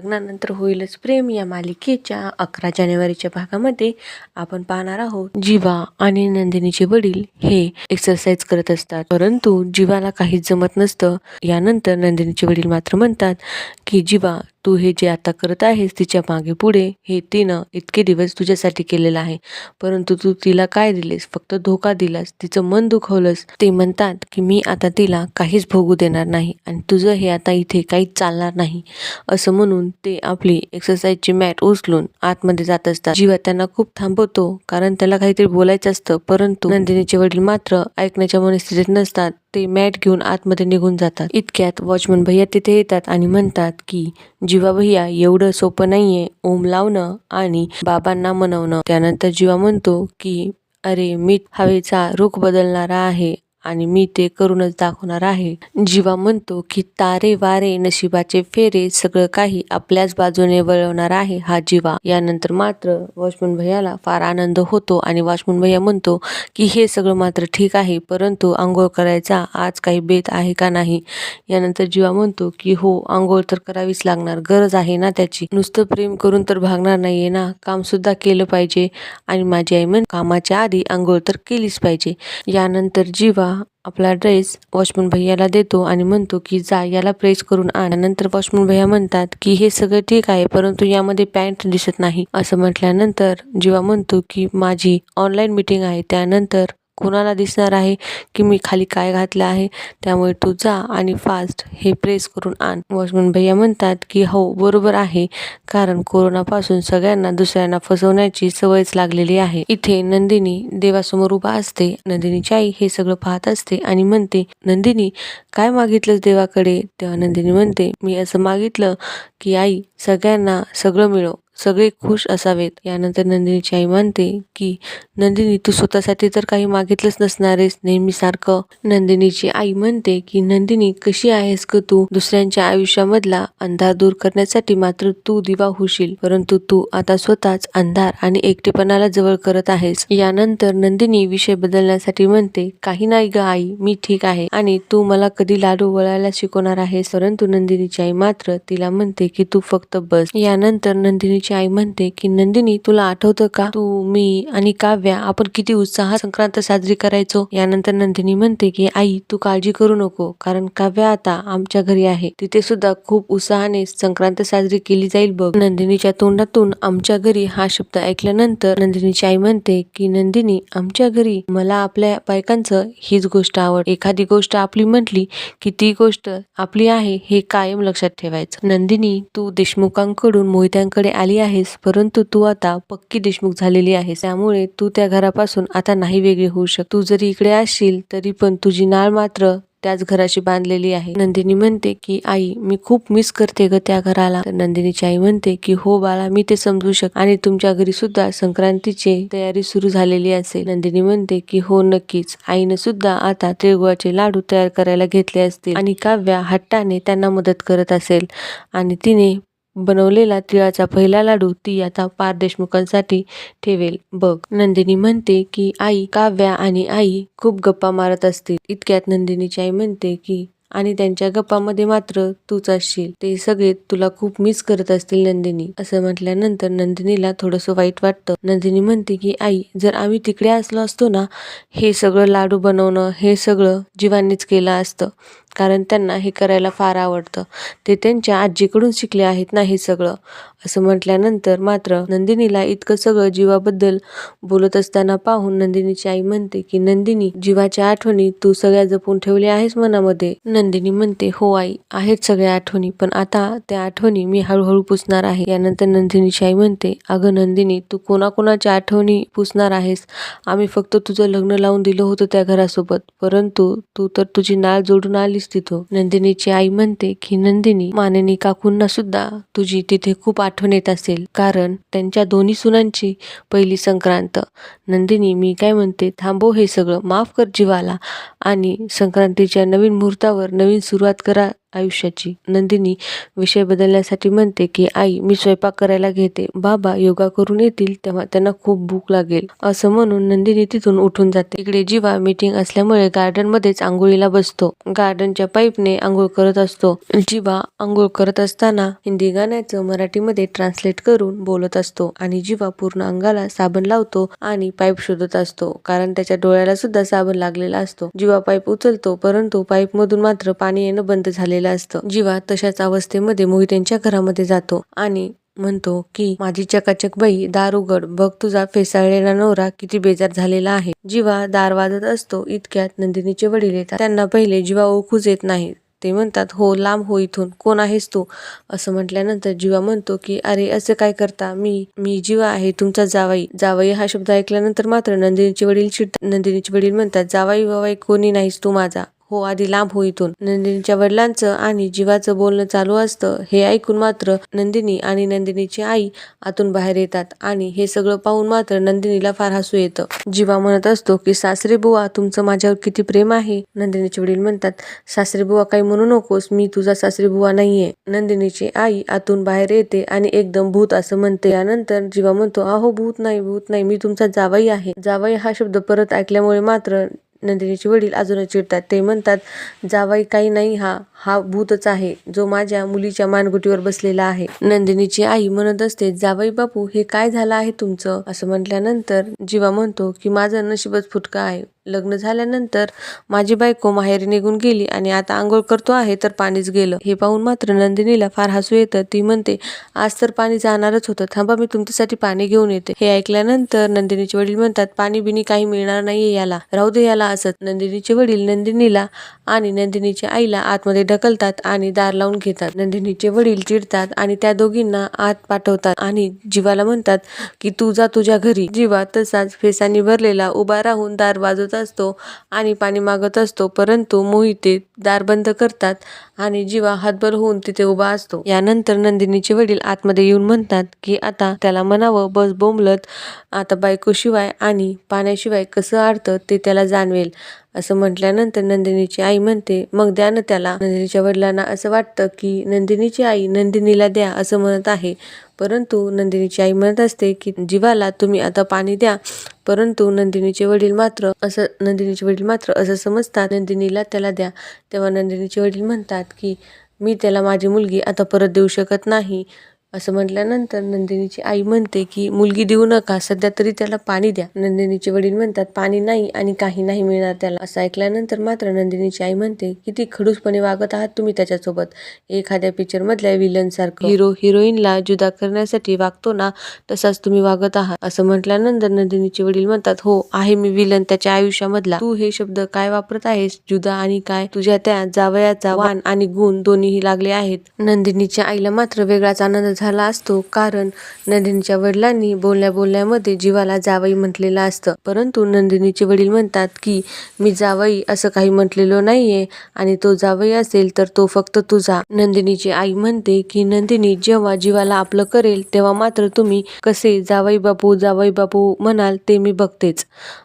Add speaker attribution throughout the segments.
Speaker 1: लग्नानंतर होईलच प्रेम या मालिकेच्या अकरा जानेवारीच्या भागामध्ये आपण पाहणार आहोत. जीवा आणि नंदिनीचे वडील हे एक्सरसाइज करत असतात. परंतु जीवाला काहीच जमत नसतं. यानंतर नंदिनीचे वडील मात्र म्हणतात की जीवा तू हे जे आता करत आहेस तिच्यामागे पुढे हे तिनं इतके दिवस तुझ्यासाठी केलेलं आहे. परंतु तू तिला काय दिलेस? फक्त धोका दिलास? तिचं मन दुखवलंस? ते म्हणतात की मी आता तिला काहीच भोगू देणार नाही आणि तुझं हे आता इथे काहीच चालणार नाही. असं म्हणून ते आपली एक्सरसाइजची मॅट उचलून आतमध्ये जात असतात. जीवा त्यांना खूप थांबवतो कारण त्याला काहीतरी बोलायचं असतं. परंतु नंदिनीचे वडील मात्र ऐकण्याच्या मनस्थितीत नसतात. ते मॅट घेऊन आतमध्ये निघून जातात. इतक्यात वॉचमन भैया तिथे येतात आणि म्हणतात की जीवा भैया एवढं सोपं नाहीये. ओम लावणं आणि बाबांना मनवणं. त्यानंतर जीवा म्हणतो की अरे मी हवेचा रुख बदलणारा आहे. आणि मी ते करूनच दाखवणार आहे. जीवा म्हणतो की तारे वारे नशिबाचे फेरे सगळं काही आपल्याच बाजूने वळवणार आहे हा जीवा. यानंतर मात्र वॉचमन भैयाला फार आनंद होतो आणि वॉचमन भैया म्हणतो की हे सगळं मात्र ठीक आहे परंतु आंघोळ करायचा आज काही बेत आहे का नाही? यानंतर जीवा म्हणतो की हो आंघोळ तर करावीच लागणार गरज आहे ना त्याची. नुसतं प्रेम करून तर भागणार नाहीये ना काम सुद्धा केलं पाहिजे. आणि माझी आई म्हण कामाच्या आधी आंघोळ तर केलीच पाहिजे. यानंतर जीवा आपला ड्रेस वॉचमन भैयाला देतो आणि म्हणतो की जा याला प्रेस करून आण. नंतर वॉचमन भैया म्हणतात की हे सगळं ठीक आहे परंतु यामध्ये पॅन्ट दिसत नाही. असं म्हटल्यानंतर जीवा म्हणतो की माझी ऑनलाईन मीटिंग आहे. त्यानंतर कुणाला दिसणार आहे की मी खाली काय घातलं आहे त्यामुळे तू जा आणि फास्ट हे प्रेस करून आण. वॉचमन भैया म्हणतात की हो बरोबर आहे. कारण कोरोनापासून सगळ्यांना दुसऱ्यांना फसवण्याची सवयच लागलेली आहे. इथे नंदिनी देवासमोर उभा असते. नंदिनीची आई हे सगळं पाहत असते आणि म्हणते नंदिनी काय मागितलंस देवाकडे? तेव्हा नंदिनी म्हणते मी असं मागितलं की आई सगळ्यांना सगळं मिळो. सगळे खुश असावेत. यानंतर नंदिनीची आई म्हणते की नंदिनी तू स्वतःसाठी तर काही मागितलंच नसणारेस नेहमी सारखं. नंदिनीची आई म्हणते की नंदिनी कशी आहेस ग तू? दुसऱ्यांच्या आयुष्यामधला अंधार दूर करण्यासाठी मात्र तू दिवा होशील. परंतु तू आता स्वतःच अंधार आणि एकटेपणाला जवळ करत आहेस. यानंतर नंदिनी विषय बदलण्यासाठी म्हणते काही नाही ग आई मी ठीक आहे आणि तू मला कधी लाडू वळायला शिकवणार आहेस? परंतु नंदिनीची आई मात्र तिला म्हणते की तू फक्त बस. यानंतर नंदिनीची आई म्हणते की नंदिनी तुला आठवतं का? तू मी आणि काव्या आपण किती उत्साहात संक्रांत साजरी करायचो? यानंतर नंदिनी म्हणते की आई तू काळजी करू नको कारण काव्या आता आमच्या घरी आहे. तिथे सुद्धा खूप उत्साहाने संक्रांत साजरी केली जाईल बघ. नंदिनीच्या तोंडातून आमच्या घरी हा शब्द ऐकल्यानंतर नंदिनीची आई म्हणते की नंदिनी आमच्या घरी मला आपल्या बायकांचं हीच गोष्ट आवड. एखादी गोष्ट आपली म्हटली की ती गोष्ट आपली आहे हे कायम लक्षात ठेवायचं. नंदिनी तू देशमुखांकडून मोहित्यांकडे आली आहेस परंतु तू आता पक्की देशमुख झालेली आहेस. त्यामुळे तू त्या घरापासून आता नाही वेगळी होऊ शक तू जरी इकडे असशील तरी पण तुझी नाळ मात्र त्याच घराशी बांधलेली आहे. नंदिनी म्हणते की आई मी खूप मिस करते ग त्या घराला. तर नंदिनीची आई म्हणते की हो बाळा मी ते समजू शक आणि तुमच्या घरी सुद्धा संक्रांतीची तयारी सुरू झालेली असेल. नंदिनी म्हणते की हो नक्कीच. आईने सुद्धा आता तिळगुळाचे लाडू तयार करायला घेतले असतील आणि काव्या हट्टाने त्यांना मदत करत असेल. आणि तिने बनवलेला तिळाचा पहिला लाडू ती आता पार देशमुखांसाठी ठेवेल. बघ नंदिनी म्हणते की आई काव्या आणि आई खूप गप्पा मारत असतील. इतक्यात नंदिनीची आई म्हणते की आणि त्यांच्या गप्पामध्ये मात्र तूच असशील. ते सगळे तुला खूप मिस करत असतील नंदिनी. असं म्हटल्यानंतर नंदिनीला थोडंसं वाईट वाटतं. नंदिनी म्हणते की आई जर आम्ही तिकडे असलो असतो ना हे सगळं लाडू बनवणं हे सगळं जीवांनीच केलं असतं. कारण त्यांना हे करायला फार आवडतं. ते त्यांच्या आजीकडून शिकले आहेत ना हे सगळं. असं म्हटल्यानंतर मात्र नंदिनीला इतकं सगळं जीवाबद्दल बोलत असताना पाहून नंदिनीची आई म्हणते की नंदिनी जीवाच्या आठवणी तू सगळ्या जपून ठेवल्या आहेस मनामध्ये. नंदिनी म्हणते हो आई आहेत सगळ्या आठवणी पण आता त्या आठवणी मी हळूहळू पुसणार आहे. यानंतर नंदिनीची आई म्हणते अगं नंदिनी तू कोणाकोणाच्या आठवणी पुसणार आहेस? आम्ही फक्त तुझं लग्न लावून दिलं होतं त्या घरासोबत. परंतु तू तर तुझी नाळ जोडून आलीस तिथं नंदिनीची आई म्हणते की नंदिनी माननी काकूंना सुद्धा तुझी तिथे खूप आठवण येत असेल. कारण त्यांच्या दोन्ही सुनांची पहिली संक्रांत. नंदिनी मी काय म्हणते थांबव हे सगळं माफ कर जीवाला. आणि संक्रांतीच्या नवीन मुहूर्तावर नवीन सुरुवात करा आयुष्याची. नंदिनी विषय बदलण्यासाठी म्हणते की आई मी स्वयंपाक करायला घेते. बाबा योगा करून येतील तेव्हा त्यांना खूप भूक लागेल. असं म्हणून नंदिनी तिथून उठून जाते. इकडे जीवा मीटिंग असल्यामुळे गार्डन मध्येच आंघोळीला बसतो. गार्डनच्या पाईपने आंघोळ करत असतो. जीवा आंघोळ करत असताना हिंदी गाण्याचं मराठीमध्ये ट्रान्सलेट करून बोलत असतो आणि जीवा पूर्ण अंगाला साबण लावतो आणि पाईप शोधत असतो. कारण त्याच्या डोळ्याला सुद्धा साबण लागलेला असतो. जीवा पाईप उचलतो परंतु पाईप मधून मात्र पाणी येणं बंद झाले झालेलं असतं. जीवा तशाच अवस्थेमध्ये मोहितेंच्या घरामध्ये जातो आणि म्हणतो की माझी चकाचक बाई दार उघड. बघ तुझा फेसाळलेला नवरा किती बेजार झालेला आहे. जीवा दार वाजत असतो. इतक्यात नंदिनीचे वडील येतात. त्यांना पहिले जीवा ओळखूच येत नाही. ते म्हणतात हो लांब हो इथून. कोण आहेस तू? असं म्हटल्यानंतर जीवा म्हणतो की अरे असं काय करता? मी मी जीवा आहे. तुमचा जावाई. जावाई हा शब्द ऐकल्यानंतर मात्र नंदिनीचे वडील चिडतात. नंदिनीचे वडील म्हणतात जावाई वावाई कोणी नाहीस तू माझा. हो आधी लांब हो इथून. नंदिनीच्या वडिलांचं आणि जीवाचं बोलणं चालू असतं हे ऐकून मात्र नंदिनी आणि नंदिनीची आई आतून बाहेर येतात आणि हे सगळं पाहून मात्र नंदिनीला फार हसू येतं. जीवा म्हणत असतो की सासरे बुवा तुमचं माझ्यावर किती प्रेम आहे. नंदिनीचे वडील म्हणतात सासरे बुवा काही म्हणू नकोस मी तुझा सासरे बुवा नाहीये. नंदिनीची आई आतून बाहेर येते आणि एकदम भूत असं म्हणते. यानंतर जीवा म्हणतो अहो भूत नाही भूत नाही मी तुमचा जावई आहे. जावई हा शब्द परत ऐकल्यामुळे मात्र नंदिनीचे वडील अजूनच चिडतात. ते म्हणतात जावाई काही नाही. हा हा भूतच आहे. जो माझ्या मुलीच्या मानगुटीवर बसलेला आहे. नंदिनीची आई म्हणत असते जावाई बापू हे काय झालं आहे तुमचं? असं म्हटल्यानंतर जीवा म्हणतो की माझं नशीबच फुटका आहे. लग्न झाल्यानंतर माझी बायको माहेरी निघून गेली आणि आता आंघोळ करतो आहे तर पाणीच गेलं. हे पाहून मात्र नंदिनीला फार हसू येतं. ती म्हणते आज तर पाणी जाणारच होतं. थांबा मी तुमच्यासाठी पाणी घेऊन येते. हे ऐकल्यानंतर नंदिनीचे वडील म्हणतात पाणी बिनी काही मिळणार नाहीये याला. राहू दे याला असत नंदिनीचे वडील नंदिनीला आणि नंदिनीच्या आईला आतमध्ये ढकलतात आणि दार लावून घेतात. नंदिनीचे वडील चिडतात आणि त्या दोघींना आत पाठवतात आणि जीवाला म्हणतात की तू जा तुझ्या घरी. जीवा तसाच फेसानी भरलेला उभा राहून दार वाजवतात असतो आणि पाणी मागत असतो परंतु मोहिते दार बंद करतात आणि जीवा हातभर होऊन तिथे उभा असतो. यानंतर नंदिनीचे वडील आतमध्ये येऊन म्हणतात की आता त्याला म्हणावं बस बोंबलत आता बायकोशिवाय आणि पाण्याशिवाय कसं आडतं ते त्याला जाणवेल. असं म्हटल्यानंतर नंदिनीची आई म्हणते मग द्या ना त्याला. नंदिनीच्या वडिलांना असं वाटतं की नंदिनीची आई नंदिनीला द्या असं म्हणत आहे. परंतु नंदिनीची आई म्हणत असते की जीवाला तुम्ही आता पाणी द्या. परंतु नंदिनीचे वडील मात्र असं नंदिनीचे वडील मात्र असं समजतात नंदिनीला त्याला द्या. तेव्हा नंदिनीचे वडील म्हणतात की मी त्याला माझी मुलगी आता परत देऊ शकत नाही. असं म्हटल्यानंतर नंदिनीची आई म्हणते की मुलगी देऊ नका सध्या तरी त्याला पाणी द्या. नंदिनीचे वडील म्हणतात पाणी नाही आणि काही नाही मिळणार त्याला. असं ऐकल्यानंतर मात्र नंदिनीची आई म्हणते किती खडूसपणे वागत आहात तुम्ही त्याच्यासोबत. एखाद्या पिक्चर मधल्या विलन सारखं हिरो हिरोईनला जुदा करण्यासाठी वागतो ना तसाच तुम्ही वागत आहात. असं म्हटल्यानंतर नंदिनीचे वडील म्हणतात हो आहे मी विलन त्याच्या आयुष्यामधला. तू हे शब्द काय वापरत आहेस? जुदा आणि काय? तुझ्या त्या जावयाचा वाण आणि गुण दोन्हीही लागले आहेत. नंदिनीच्या आईला मात्र वेगळाच आनंद झाला असतो. कारण नंदिनीच्या वडिलांनी बोलण्या बोलण्यामध्ये जीवाला जावई म्हटलेलं असतं. परंतु नंदिनीचे वडील म्हणतात की मी जावई असं काही म्हटलेलो नाहीये आणि तो जावई असेल तर तो फक्त तुझा. नंदिनीची आई म्हणते की नंदिनी जेव्हा जीवाला आपलं करेल तेव्हा मात्र तुम्ही कसे जावई बापू जावई बापू म्हणाल ते मी बघतेच.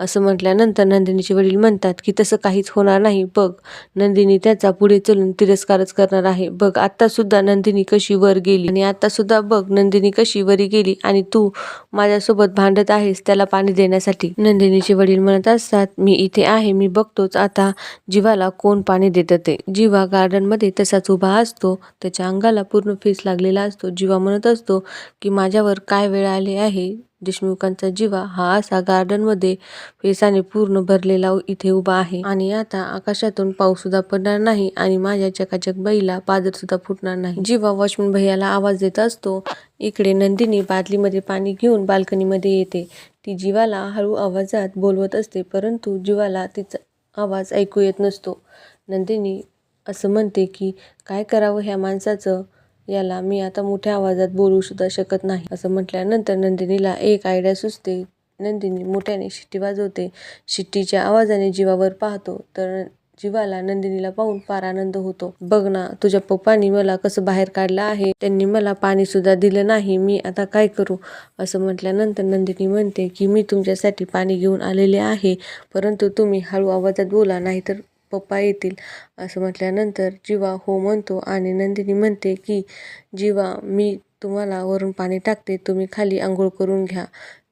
Speaker 1: असं म्हटल्यानंतर नंदिनीचे वडील म्हणतात की तसं काहीच होणार नाही. बघ नंदिनी त्याचा पुढे चलून तिरस्कारच करणार आहे. बघ आता सुद्धा नंदिनी कशी वर गेली आणि आता सुद्धा बघ नंदिनी कशी वरी गेली आणि तू माझ्यासोबत भांडत आहेस त्याला पाणी देण्यासाठी. नंदिनीचे वडील म्हणत असतात मी इथे आहे मी बघतोच आता जीवाला कोण पाणी देतं ते. जीवा गार्डनमध्ये तसाच उभा असतो त्याच्या अंगाला पूर्ण फेस लागलेला असतो. जीवा म्हणत असतो की माझ्यावर काय वेळ आली आहे? देशमुखांचा जीवा हा असा गार्डनमध्ये फेसाने पूर्ण भरलेला इथे उभा आहे. आणि आता आकाशातून पाऊस सुद्धा पडणार नाही आणि माझ्या चकाचक बाईला पादर सुद्धा फुटणार नाही. जीवा वॉचमन भैयाला आवाज देत असतो इकडे नंदिनी बादलीमध्ये पाणी घेऊन बाल्कनीमध्ये येते ती जीवाला हळू आवाजात बोलवत असते परंतु जीवाला तिचा आवाज ऐकू येत नसतो. नंदिनी असं म्हणते की काय करावं ह्या माणसाचं? याला मी आता मोठ्या आवाजात बोलू सुद्धा शकत नाही. असं म्हटल्यानंतर नंदिनीला एक आयडिया सुचते. नंदिनी मोठ्याने शिट्टी वाजवते. शिट्टीच्या आवाजाने जीवावर पाहतो. तर जीवाला नंदिनीला पाहून फार आनंद होतो. बघ ना तुझ्या पप्पानी मला कसं बाहेर काढलं आहे. त्यांनी मला पाणी सुद्धा दिलं नाही. मी आता काय करू? असं म्हटल्यानंतर नंदिनी म्हणते की मी तुमच्यासाठी पाणी घेऊन आलेले आहे. परंतु तुम्ही हळू आवाजात बोला नाहीतर पप्पा येतील. असं म्हटल्यानंतर जीवा हो म्हणतो आणि नंदिनी म्हणते की जीवा मी तुम्हाला वरून पाणी टाकते. तुम्ही खाली आंघोळ करून घ्या.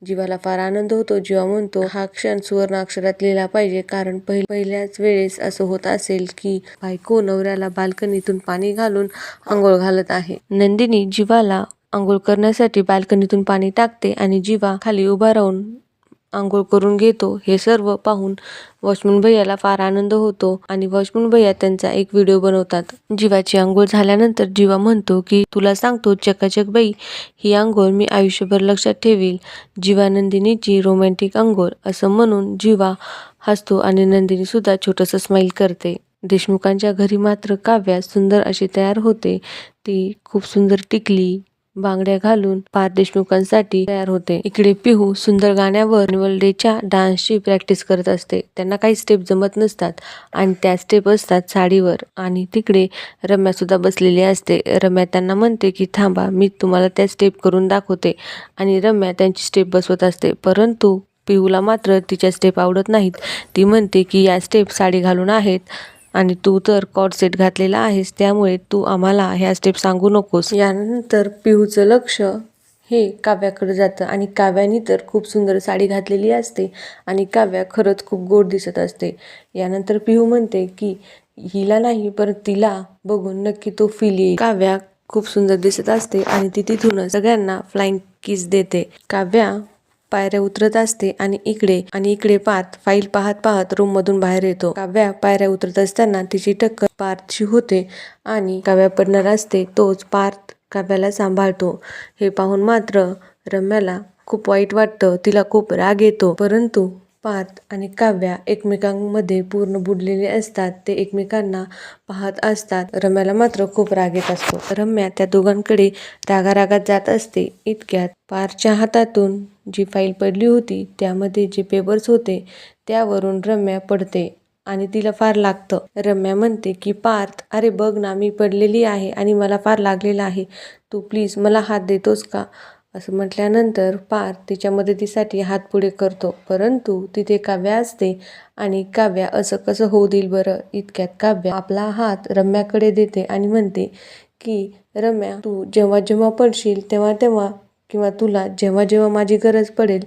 Speaker 1: जीवाला फार आनंद होतो. जीवा म्हणतो हा क्षण सुवर्ण अक्षरात लिहिला पाहिजे. कारण पहि पहिल्याच वेळेस असं होत असेल की बायको नवऱ्याला बाल्कनीतून पाणी घालून आंघोळ घालत आहे. नंदिनी जीवाला आंघोळ करण्यासाठी बाल्कनीतून पाणी टाकते आणि जीवा खाली उभा राहून आंघोळ करून घेतो हे सर्व पाहून वॉचमन भैयाला फार आनंद होतो आणि वॉचमन भैया त्यांचा एक व्हिडिओ बनवतात. जीवाची आंघोळ झाल्यानंतर जीवा म्हणतो की तुला सांगतो चकाचक बाई ही आंघोळ मी आयुष्यभर लक्षात ठेवील. जीवा नंदिनीची रोमॅन्टिक आंघोळ असं म्हणून जीवा हसतो आणि नंदिनी सुद्धा छोटंसं स्माईल करते. देशमुखांच्या घरी मात्र काव्या सुंदर अशी तयार होते. ती खूप सुंदर टिकली. बांगड्या घालून पार देशमुखांसाठी तयार होते. इकडे पिहू सुंदर गाण्यावर ॲन्युअल डेच्या डान्सची प्रॅक्टिस करत असते. त्यांना काही स्टेप जमत नसतात आणि त्या स्टेप असतात साडीवर. आणि तिकडे रम्या सुद्धा बसलेली असते. रम्या त्यांना म्हणते की थांबा मी तुम्हाला त्या स्टेप करून दाखवते. आणि रम्या त्यांची स्टेप बसवत असते. परंतु पिहूला मात्र तिच्या स्टेप आवडत नाहीत. ती म्हणते की या स्टेप साडी घालून आहेत. आणि तू तर कॉट सेट घातलेला आहेस त्यामुळे तू आम्हाला ह्या स्टेप सांगू नकोस. यानंतर पिहूचं लक्ष हे काव्याकडे जातं आणि काव्यानी तर खूप सुंदर साडी घातलेली असते आणि काव्या खरंच खूप गोड दिसत असते. यानंतर पिहू म्हणते की हिला नाही पण तिला बघून नक्की तो फील येईल. काव्या खूप सुंदर दिसत असते आणि ती तिथूनच सगळ्यांना फ्लाइंग किस देते. काव्या पायऱ्या उतरत असते आणि इकडे आणि इकडे पार्थ फाईल पाहत पाहत रूम मधून बाहेर येतो. काव्या पायऱ्या उतरत असताना तिची टक्कर पार्थशी होते आणि काव्या पडणार असते तोच पार्थ काव्याला सांभाळतो. हे पाहून मात्र रम्याला खूप वाईट वाटतं तिला खूप राग येतो. परंतु पार्थ आणि काव्या एकमेकांमध्ये पूर्ण बुडलेले असतात ते एकमेकांना पाहत असतात. रम्याला मात्र खूप राग येत असतो. रम्या त्या दोघांकडे रागारागात जात असते. इतक्यात पार्थच्या हातातून जी फाईल पडली होती त्यामध्ये जे पेपर्स होते त्यावरून रम्या पडते आणि तिला फार लागतं. रम्या म्हणते की पार्थ अरे बघ ना मी पडलेली आहे आणि मला फार लागलेलं आहे. तू प्लीज मला हात देतोस का? असं म्हटल्यानंतर पार्थ तिच्या मदतीसाठी हात पुढे करतो. परंतु तिथे काव्या असते आणि काव्या असं कसं होऊ देईल बरं? इतक्यात काव्या आपला हात रम्याकडे देते आणि म्हणते की रम्या तू जेव्हा जेव्हा पडशील तेव्हा तेव्हा किंवा तुला जेव्हा जेव्हा माझी गरज पडेल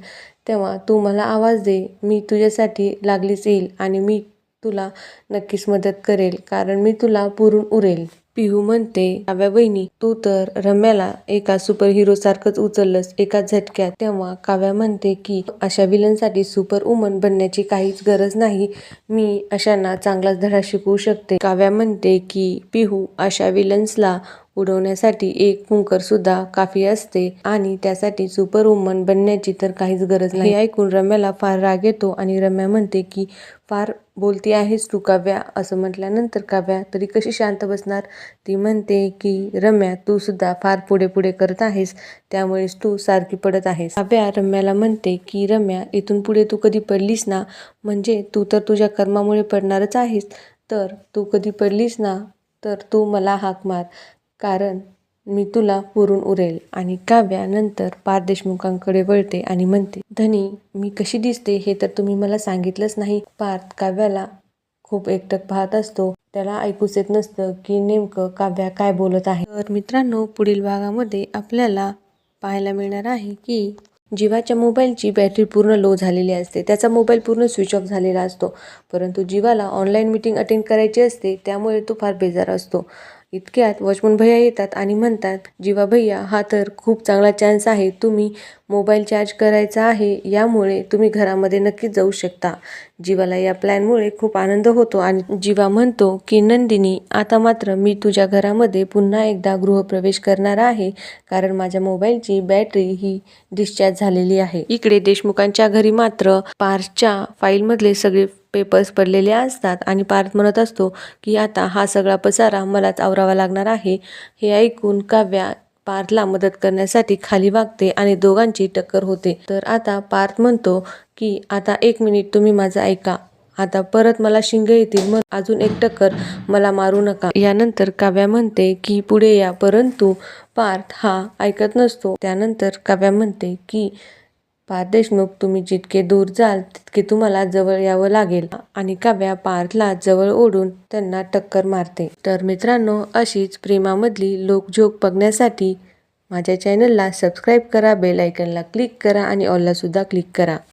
Speaker 1: तेव्हा तू मला आवाज दे. मी तुझ्यासाठी लागलीच येईल आणि मी तुला नक्कीच मदत करेल कारण मी तुला पुरून उरेल. पिहू म्हणते काव्या बहिणी तू तर रम्याला एका सुपर हिरो सारखंच उचललंस एका झटक्यात. तेव्हा काव्या म्हणते की अशा विलनसाठी सुपर वुमन बनण्याची काहीच गरज नाही. मी अशांना चांगलाच धडा शिकवू शकते. काव्या म्हणते की पिहू अशा विलन्सला उडवण्यासाठी एक कुंकर सुद्धा काफी असते आणि त्यासाठी सुपर वुमन बनण्याची तर काहीच गरज नाही. ऐकून रम्याला फार राग येतो आणि रम्या म्हणते की फार बोलती आहेस तू काव्या? असं म्हटल्यानंतर काव्या तरी कशी शांत बसणार? ती म्हणते की रम्या तू सुद्धा फार पुढे पुढे करत आहेस त्यामुळेच तू सारखी पडत आहेस. काव्या रम्याला म्हणते की रम्या इथून पुढे तू कधी पडलीस ना? म्हणजे तू तर तुझ्या कर्मामुळे पडणारच आहेस. तर तू कधी पडलीस ना? तर तू मला हाक मार. कारण मी तुला पुरून उरेल आणि काव्या नंतर पार देशमुखांकडे वळते आणि म्हणते धनी मी कशी दिसते हे तर तुम्ही मला सांगितलंच नाही पार्थ काव्याला खूप एकटक पाहत असतो. त्याला ऐकूच येत नसतं की नेमकं काव्या काय बोलत आहे. तर मित्रांनो पुढील भागामध्ये आपल्याला पाहायला मिळणार आहे की जीवाच्या मोबाईलची बॅटरी पूर्ण लो झालेली असते. त्याचा मोबाईल पूर्ण स्विच ऑफ झालेला असतो. परंतु जीवाला ऑनलाईन मीटिंग अटेंड करायची असते त्यामुळे तो फार बेजार असतो. इतक्यात वॉचमन भैया येतात आणि म्हणतात जीवा भैया हा तर खूप चांगला चान्स आहे. तुम्ही मोबाईल चार्ज करायचा आहे. यामुळे तुम्ही घरामध्ये नक्कीच जाऊ शकता. जीवाला या प्लॅनमुळे खूप आनंद होतो आणि जीवा म्हणतो की नंदिनी आता मात्र मी तुझ्या घरामध्ये पुन्हा एकदा गृहप्रवेश करणार आहे. कारण माझ्या मोबाईलची बॅटरी ही डिस्चार्ज झालेली आहे. इकडे देशमुखांच्या घरी मात्र पार्सच्या फाईलमधले सगळे पेपर्स पडलेले असतात आणि पार्थ म्हणत असतो की आता हा सगळा पसारा मलाच आवरावा लागणार आहे. हे ऐकून काव्या पार्थला मदत करण्यासाठी खाली वागते आणि दोघांची टक्कर होते. तर आता पार्थ म्हणतो की आता एक मिनिट तुम्ही माझं ऐका. आता परत मला शिंग येतील मग अजून एक टक्कर मला मारू नका. यानंतर काव्या म्हणते की पुढे या. परंतु पार्थ हा ऐकत नसतो. त्यानंतर काव्या म्हणते की पारदेशमुख तुम्ही जितके दूर जाल तितके तुम्हाला जवळ यावं लागेल. आणि काव्या पार्थला जवळ ओढून त्यांना टक्कर मारते. तर मित्रांनो अशीच प्रेमामधली लोकझोक बघण्यासाठी माझ्या चॅनलला सबस्क्राईब करा बेल आयकनला क्लिक करा आणि ऑलला सुद्धा क्लिक करा.